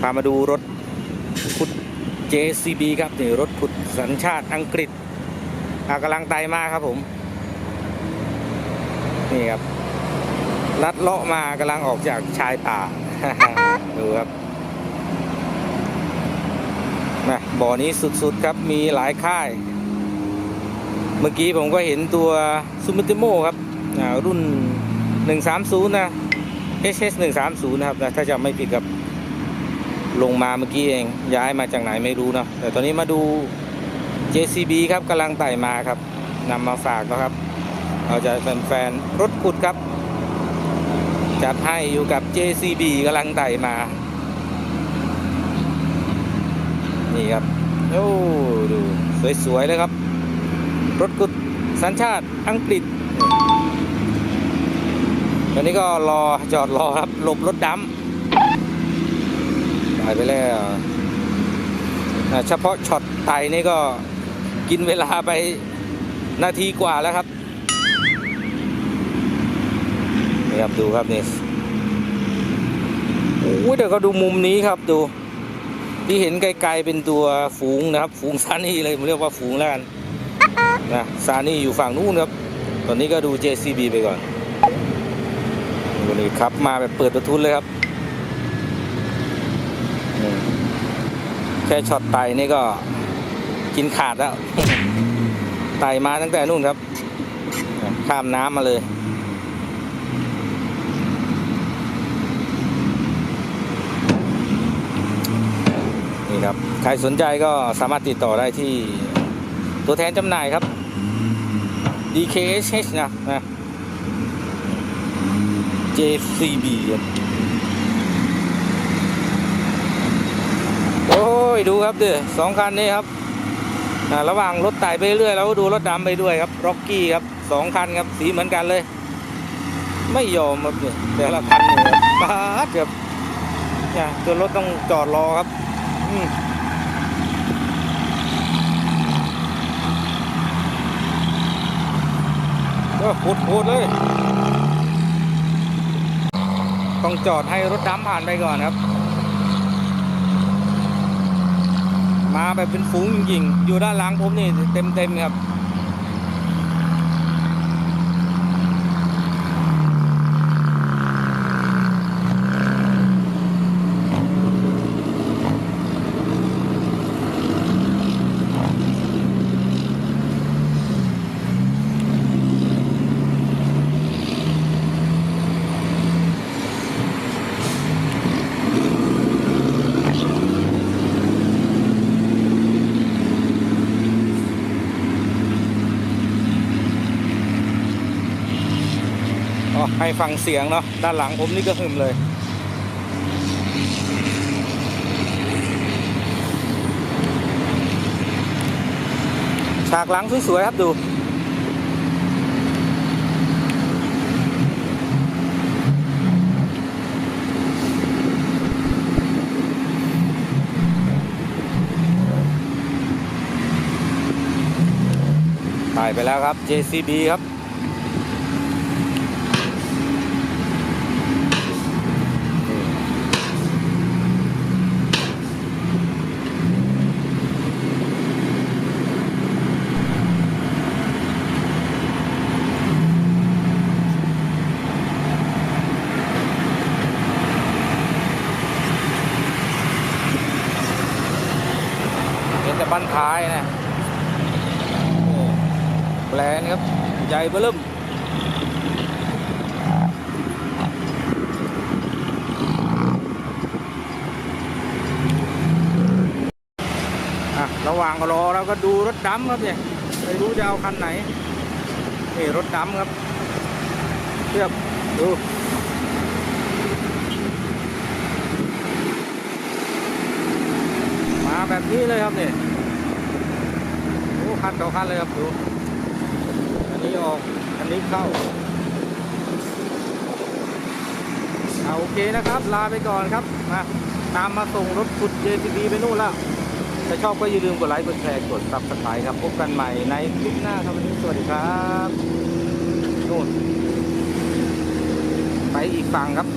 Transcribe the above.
พามาดูรถขุด JCB ครับนี่รถขุดสัญชาติอังกฤษกำลังไต่มาครับผม นี่ครับลัดเลาะมากำลังออกจากชายป่า ดูครับนะบ่อนี้สุดๆครับมีหลายค่าย เมื่อกี้ผมก็เห็นตัวซูมิติโมครับ รุ่น 130 นะ HS 130 นะครับนะถ้าจะไม่ผิดครับลงมาเมื่อกี้เอง ย้ายมาจากไหนไม่รู้เนะแต่ตอนนี้มาดู JCB ครับกำลังไต่มาครับนำมาฝากนะครับ เราจะแฟนๆรถขุดครับ จัดให้อยู่กับ JCB กำลังไต่มา นี่ครับโอ้ดู สวยๆเลยครับ รถขุดสัญชาติอังกฤษ ตอนนี้ก็รอจอดรอครับหลบรถดำตายไปแล้วเฉพาะช็อตไตนี่ก็กินเวลาไปนาทีกว่าแล้วครับนี่ครับดูครับนี่โอ้ยเดี๋ยวก็ดูมุมนี้ครับดู ที่เห็นไกลๆเป็นตัวฝูงนะครับ ฝูงซานี่เลยผมเรียกว่าฝูงแล้วกันนะซานี่อยู่ฝั่งนู้นครับ ตอนนี้ก็ดู JCB ไปก่อน นนี้ครับมาแบบเปิดประทุนเลยครับแค่ช็อตไตนี่ก็กินขาดแล้ว ไตมาตั้งแต่นู่นครับ ข้ามน้ำมาเลย นี่ครับ ใครสนใจก็สามารถติดต่อได้ที่ตัวแทนจำหน่ายครับ DKSH นะนะ JCB ครับโอ้ยดูครับเด้อสองคันนี้ครับระหว่างรถไต่ไปเรื่อยแล้วก็ดูรถดำไปด้วยครับร็อกกี้ครับสองคันครับสีเหมือนกันเลย ไม่ยอมครับเนี่ยแต่ละคันเนี่ยปาดครับเนี่ยจนรถต้องจอดรอครับก็โคตรเลย ต้องจอดให้รถดำผ่านไปก่อนครับ มาแบบเป็นฝูงจริงๆ อยู่ด้านหลังผมนี่เต็มๆครับ ให้ฟังเสียงเนาะด้านหลังผมนี่ก็หึมเลยฉากหลังสวยๆครับดูตายไปแล้วครับ JCB ครับ บ้านท้ายนะแปลนครับใหญ่เบิ่มอะระหว่างรอเราก็ดูรถดำครับเนี่ยไม่รู้จะเอาคันไหนนี่รถดำครับเทียบดูมาแบบนี้เลยครับเนี่ย คันต่อคันเลยครับดูอันนี้ออกอันนี้เข้าเอาโอเคนะครับ ลาไปก่อนครับมาตามมาส่งรถขุด JCB ไปนู่นแล้วถ้าชอบก็อย่าลืมกดไลค์กดแชร์กด subscribe ครับพบกันใหม่ในคลิปหน้าครับวันนี้สวัสดีครับนู่นไปอีกฝั่งครับ